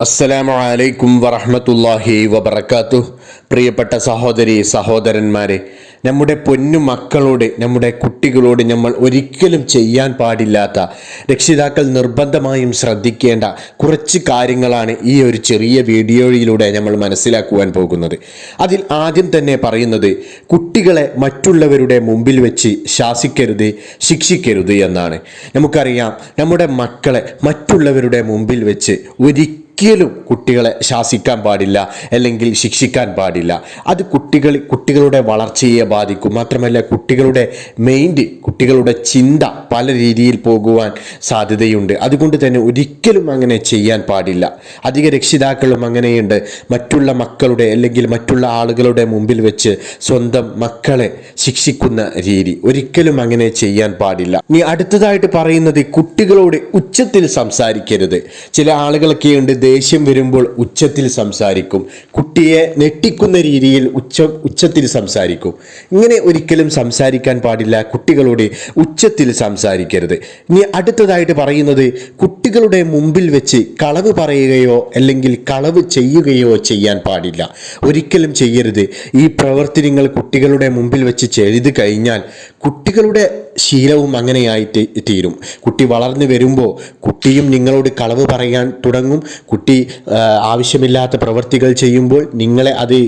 അസ്സലാമു അലൈക്കും വറഹ്മത്തുള്ളാഹി വബർക്കാത്തു പ്രിയപ്പെട്ട സഹോദരി സഹോദരന്മാരെ നമ്മുടെ പൊന്നു മക്കളോട് നമ്മുടെ കുട്ടികളോട് നമ്മൾ ഒരിക്കലും ചെയ്യാൻ പാടില്ലാത്ത രക്ഷിതാക്കൾ നിർബന്ധമായും ശ്രദ്ധിക്കേണ്ട കുറച്ച് കാര്യങ്ങളാണ് ഈ ഒരു ചെറിയ വീഡിയോയിലൂടെ നമ്മൾ മനസ്സിലാക്കുവാൻ പോകുന്നത്. അതിൽ ആദ്യം തന്നെ പറയുന്നത് കുട്ടികളെ മറ്റുള്ളവരുടെ മുമ്പിൽ വെച്ച് ശാസിക്കരുത് ശിക്ഷിക്കരുത് എന്നാണ്. നമുക്കറിയാം നമ്മുടെ മക്കളെ മറ്റുള്ളവരുടെ മുമ്പിൽ വെച്ച് ഒരിക്കലും ഒരിക്കലും കുട്ടികളെ ശാസിക്കാൻ പാടില്ല അല്ലെങ്കിൽ ശിക്ഷിക്കാൻ പാടില്ല. അത് കുട്ടികൾ കുട്ടികളുടെ വളർച്ചയെ ബാധിക്കും. മാത്രമല്ല കുട്ടികളുടെ മൈൻഡ് കുട്ടികളുടെ ചിന്ത പല രീതിയിൽ പോകുവാൻ സാധ്യതയുണ്ട്. അതുകൊണ്ട് തന്നെ ഒരിക്കലും അങ്ങനെ ചെയ്യാൻ പാടില്ല. അധിക രക്ഷിതാക്കളും അങ്ങനെയുണ്ട്. മറ്റുള്ള മക്കളുടെ അല്ലെങ്കിൽ മറ്റുള്ള ആളുകളുടെ മുമ്പിൽ വെച്ച് സ്വന്തം മക്കളെ ശിക്ഷിക്കുന്ന രീതി. ഒരിക്കലും അങ്ങനെ ചെയ്യാൻ പാടില്ല. ഇനി അടുത്തതായിട്ട് പറയുന്നത് കുട്ടികളോട് ഉച്ചത്തിൽ സംസാരിക്കരുത്. ചില ആളുകളൊക്കെ ഉണ്ട് ദേഷ്യം വരുമ്പോൾ ഉച്ചത്തിൽ സംസാരിക്കും. കുട്ടിയെ നെട്ടിക്കുന്ന രീതിയിൽ ഉച്ച ഉച്ചത്തിൽ സംസാരിക്കും. ഇങ്ങനെ ഒരിക്കലും സംസാരിക്കാൻ പാടില്ല കുട്ടികളോട് ഉച്ചത്തിൽ സംസാരിക്കരുത്. ഇനി അടുത്തതായിട്ട് പറയുന്നത് കുട്ടികളുടെ മുമ്പിൽ വെച്ച് കളവ് പറയുകയോ അല്ലെങ്കിൽ കളവ് ചെയ്യുകയോ ചെയ്യാൻ പാടില്ല. ഒരിക്കലും ചെയ്യരുത്. ഈ പ്രവർത്തനങ്ങൾ കുട്ടികളുടെ മുമ്പിൽ വെച്ച് ചെയ്ത് കഴിഞ്ഞാൽ കുട്ടികളുടെ ശീലവും അങ്ങനെയായി തീരും. കുട്ടി വളർന്നു വരുമ്പോൾ കുട്ടിയും നിങ്ങളോട് കളവ് പറയാൻ തുടങ്ങും. കുട്ടി ആവശ്യമില്ലാത്ത പ്രവൃത്തികൾ ചെയ്യുമ്പോൾ നിങ്ങളെ അത്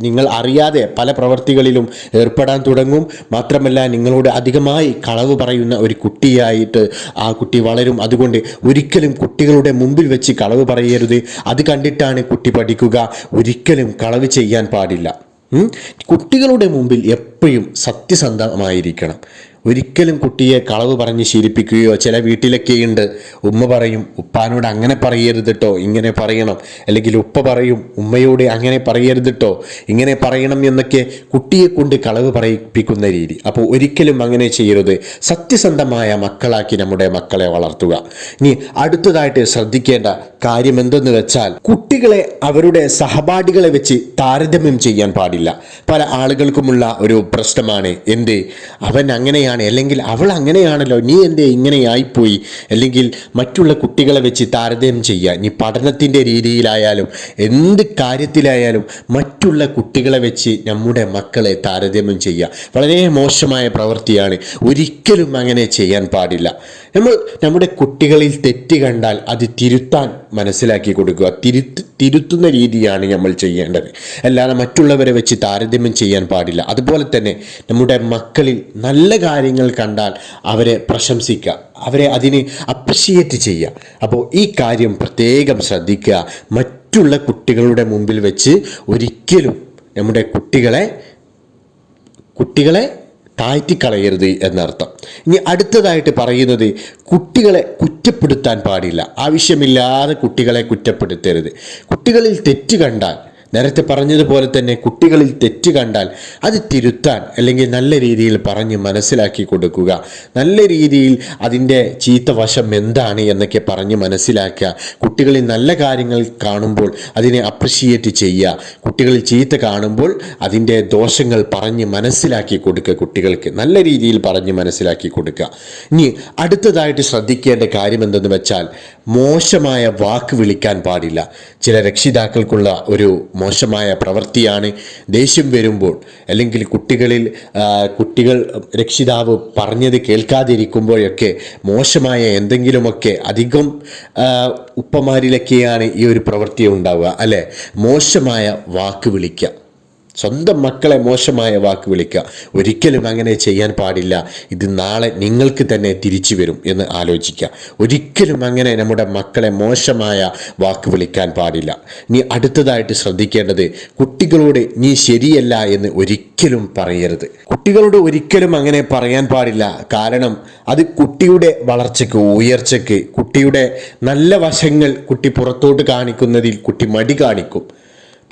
നിങ്ങൾ അറിയാതെ പല പ്രവർത്തികളിലും ഏർപ്പെടാൻ തുടങ്ങും. മാത്രമല്ല നിങ്ങളോട് അധികമായി കളവ് പറയുന്ന ഒരു കുട്ടിയായിട്ട് ആ കുട്ടി വളരും. അതുകൊണ്ട് ഒരിക്കലും കുട്ടികളുടെ മുമ്പിൽ വെച്ച് കളവ് പറയരുത്. അത് കണ്ടിട്ടാണ് കുട്ടി പഠിക്കുക. ഒരിക്കലും കളവ് ചെയ്യാൻ പാടില്ല. കുട്ടികളുടെ മുമ്പിൽ എപ്പോഴും സത്യസന്ധമായിരിക്കണം. ഒരിക്കലും കുട്ടിയെ കളവ് പറഞ്ഞ് ശീലിപ്പിക്കുകയോ ചില വീട്ടിലൊക്കെ ഉണ്ട് ഉമ്മ പറയും ഉപ്പാനോട് അങ്ങനെ പറയരുത് കേട്ടോ ഇങ്ങനെ പറയണം. അല്ലെങ്കിൽ ഉപ്പ പറയും ഉമ്മയോട് അങ്ങനെ പറയരുത് കേട്ടോ ഇങ്ങനെ പറയണം എന്നൊക്കെ കുട്ടിയെ കൊണ്ട് കളവ് പറയിപ്പിക്കുന്ന രീതി. അപ്പോൾ ഒരിക്കലും അങ്ങനെ ചെയ്യരുത്. സത്യസന്ധമായ മക്കളാക്കി നമ്മുടെ മക്കളെ വളർത്തുക. ഇനി അടുത്തതായിട്ട് ശ്രദ്ധിക്കേണ്ട കാര്യം എന്തെന്ന് വെച്ചാൽ കുട്ടികളെ അവരുടെ സഹപാഠികളെ വെച്ച് താരതമ്യം ചെയ്യാൻ പാടില്ല. പല ആളുകൾക്കുമുള്ള ഒരു പ്രശ്നമാണ് എന്ത്? അവൻ അങ്ങനെയാണ്. അല്ലെങ്കിൽ അവൾ അങ്ങനെയാണല്ലോ. നീ എന്തേ ഇങ്ങനെയായിപ്പോയി? അല്ലെങ്കിൽ മറ്റുള്ള കുട്ടികളെ വെച്ച് താരതമ്യം ചെയ്യുക. നീ പഠനത്തിന്റെ രീതിയിലായാലും എന്ത് കാര്യത്തിലായാലും മറ്റുള്ള കുട്ടികളെ വെച്ച് നമ്മുടെ മക്കളെ താരതമ്യം ചെയ്യുക. വളരെ മോശമായ പ്രവൃത്തിയാണ്. ഒരിക്കലും അങ്ങനെ ചെയ്യാൻ പാടില്ല. നമ്മൾ നമ്മുടെ കുട്ടികളിൽ തെറ്റ് കണ്ടാൽ അത് തിരുത്താൻ മനസ്സിലാക്കി കൊടുക്കുക. തിരുത്ത് തിരുത്തുന്ന രീതിയാണ് നമ്മൾ ചെയ്യേണ്ടത്. അല്ലാതെ മറ്റുള്ളവരെ വെച്ച് താരതമ്യം ചെയ്യാൻ പാടില്ല. അതുപോലെ തന്നെ നമ്മുടെ മക്കളിൽ നല്ല കാര്യങ്ങൾ കണ്ടാൽ അവരെ പ്രശംസിക്കുക. അവരെ അതിന് അപ്രിഷിയേറ്റ് ചെയ്യുക. അപ്പോൾ ഈ കാര്യം പ്രത്യേകം ശ്രദ്ധിക്കുക. മറ്റുള്ള കുട്ടികളുടെ മുമ്പിൽ വെച്ച് ഒരിക്കലും നമ്മുടെ കുട്ടികളെ കുട്ടികളെ താഴ്ത്തിക്കളയരുത് എന്നർത്ഥം. ഇനി അടുത്തതായിട്ട് പറയുന്നത് കുട്ടികളെ കുറ്റപ്പെടുത്താൻ പാടില്ല. ആവശ്യമില്ലാതെ കുട്ടികളെ കുറ്റപ്പെടുത്തരുത്. കുട്ടികളിൽ തെറ്റ് കണ്ടാൽ നേരത്തെ പറഞ്ഞതുപോലെ തന്നെ കുട്ടികളിൽ തെറ്റ് കണ്ടാൽ അത് തിരുത്താൻ അല്ലെങ്കിൽ നല്ല രീതിയിൽ പറഞ്ഞ് മനസ്സിലാക്കി കൊടുക്കുക. നല്ല രീതിയിൽ അതിന്റെ ചീത്ത വശം എന്താണ് എന്നൊക്കെ പറഞ്ഞ് മനസ്സിലാക്കുക. കുട്ടികളിൽ നല്ല കാര്യങ്ങൾ കാണുമ്പോൾ അതിനെ അപ്രിഷിയേറ്റ് ചെയ്യുക. കുട്ടികളിൽ ചീത്ത കാണുമ്പോൾ അതിന്റെ ദോഷങ്ങൾ പറഞ്ഞ് മനസ്സിലാക്കി കൊടുക്കുക കുട്ടികൾക്ക്. നല്ല രീതിയിൽ പറഞ്ഞ് മനസ്സിലാക്കി കൊടുക്കുക. ഇനി അടുത്തതായിട്ട് ശ്രദ്ധിക്കേണ്ട കാര്യം എന്തെന്ന് വെച്ചാൽ മോശമായ വാക്ക് വിളിക്കാൻ പാടില്ല. ചില രക്ഷിതാക്കൾക്കുള്ള ഒരു മോശമായ പ്രവൃത്തിയാണ് ദേഷ്യം വരുമ്പോൾ. അല്ലെങ്കിൽ കുട്ടികളിൽ കുട്ടികൾ രക്ഷിതാവ് പറഞ്ഞത് കേൾക്കാതിരിക്കുമ്പോഴൊക്കെ മോശമായ എന്തെങ്കിലുമൊക്കെ അധികം ഉപ്പമാരിലൊക്കെയാണ് ഈ ഒരു പ്രവൃത്തി ഉണ്ടാവുക അല്ലേ? മോശമായ വാക്ക് വിളിക്കുക. സ്വന്തം മക്കളെ മോശമായ വാക്ക് വിളിക്കുക. ഒരിക്കലും അങ്ങനെ ചെയ്യാൻ പാടില്ല. ഇത് നാളെ നിങ്ങൾക്ക് തന്നെ തിരിച്ചു വരും എന്ന് ആലോചിക്കുക. ഒരിക്കലും അങ്ങനെ നമ്മുടെ മക്കളെ മോശമായ വാക്ക് വിളിക്കാൻ പാടില്ല. നീ അടുത്തതായിട്ട് ശ്രദ്ധിക്കേണ്ടത് കുട്ടികളോട് നീ ശരിയല്ല എന്ന് ഒരിക്കലും പറയരുത്. കുട്ടികളോട് ഒരിക്കലും അങ്ങനെ പറയാൻ പാടില്ല. കാരണം അത് കുട്ടിയുടെ വളർച്ചയ്ക്ക് ഉയർച്ചയ്ക്ക് കുട്ടിയുടെ നല്ല വശങ്ങൾ കുട്ടി പുറത്തോട്ട് കാണിക്കുന്നതിൽ കുട്ടി മടി കാണിക്കും.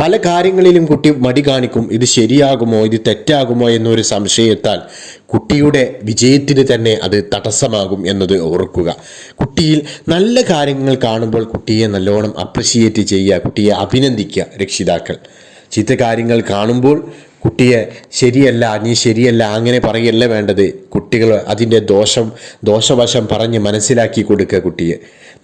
പല കാര്യങ്ങളിലും കുട്ടി മടി കാണിക്കും. ഇത് ശരിയാകുമോ? ഇത് തെറ്റാകുമോ എന്നൊരു സംശയത്താൽ കുട്ടിയുടെ വിജയത്തിന് തന്നെ അത് തടസ്സമാകും എന്നത് ഓർക്കുക. കുട്ടിയിൽ നല്ല കാര്യങ്ങൾ കാണുമ്പോൾ കുട്ടിയെ നല്ലോണം അപ്രിഷിയേറ്റ് ചെയ്യുക കുട്ടിയെ അഭിനന്ദിക്കുക രക്ഷിതാക്കൾ. ചീത്ത കാര്യങ്ങൾ കാണുമ്പോൾ കുട്ടിയെ ശരിയല്ല നീ ശരിയല്ല അങ്ങനെ പറയല്ല വേണ്ടത്. കുട്ടികൾ അതിന്റെ ദോഷം ദോഷവശം പറഞ്ഞ് മനസ്സിലാക്കി കൊടുക്കുക കുട്ടിയെ.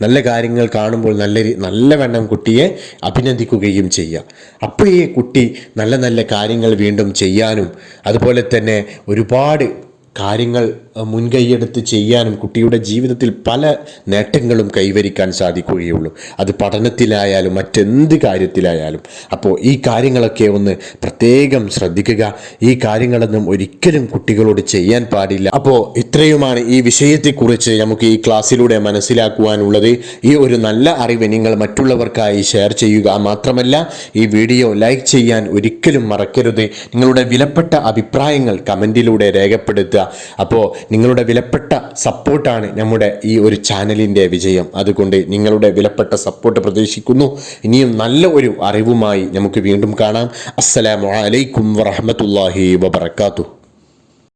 നല്ല കാര്യങ്ങൾ കാണുമ്പോൾ നല്ല നല്ലവണ്ണം കുട്ടിയെ അഭിനന്ദിക്കുകയും ചെയ്യുക. അപ്പോഴേ കുട്ടി നല്ല നല്ല കാര്യങ്ങൾ വീണ്ടും ചെയ്യാനും അതുപോലെ തന്നെ ഒരുപാട് കാര്യങ്ങൾ മുൻകൈയെടുത്ത് ചെയ്യാനും കുട്ടിയുടെ ജീവിതത്തിൽ പല നേട്ടങ്ങളും കൈവരിക്കാൻ സാധിക്കുകയുള്ളൂ. അത് പഠനത്തിലായാലും മറ്റെന്ത് കാര്യത്തിലായാലും. അപ്പോൾ ഈ കാര്യങ്ങളൊക്കെ ഒന്ന് പ്രത്യേകം ശ്രദ്ധിക്കുക. ഈ കാര്യങ്ങളൊന്നും ഒരിക്കലും കുട്ടികളോട് ചെയ്യാൻ പാടില്ല. അപ്പോൾ ഇത്രയുമാണ് ഈ വിഷയത്തെക്കുറിച്ച് നമുക്ക് ഈ ക്ലാസ്സിലൂടെ മനസ്സിലാക്കുവാനുള്ളത്. ഈ ഒരു നല്ല അറിവ് നിങ്ങൾ മറ്റുള്ളവർക്കായി ഷെയർ ചെയ്യുക മാത്രമല്ല ഈ വീഡിയോ ലൈക്ക് ചെയ്യാൻ ഒരിക്കലും മറക്കരുത്. നിങ്ങളുടെ വിലപ്പെട്ട അഭിപ്രായങ്ങൾ കമന്റിലൂടെ രേഖപ്പെടുത്തുക. അപ്പോൾ നിങ്ങളുടെ വിലപ്പെട്ട സപ്പോർട്ടാണ് നമ്മുടെ ഈ ഒരു ചാനലിന്റെ വിജയം. അതുകൊണ്ട് നിങ്ങളുടെ വിലപ്പെട്ട സപ്പോർട്ട് പ്രതീക്ഷിക്കുന്നു. ഇനിയും നല്ല ഒരു അറിവുമായി നമുക്ക് വീണ്ടും കാണാം. അസ്സലാമു അലൈക്കും വറഹമത്തല്ലാഹി വബർക്കാത്തു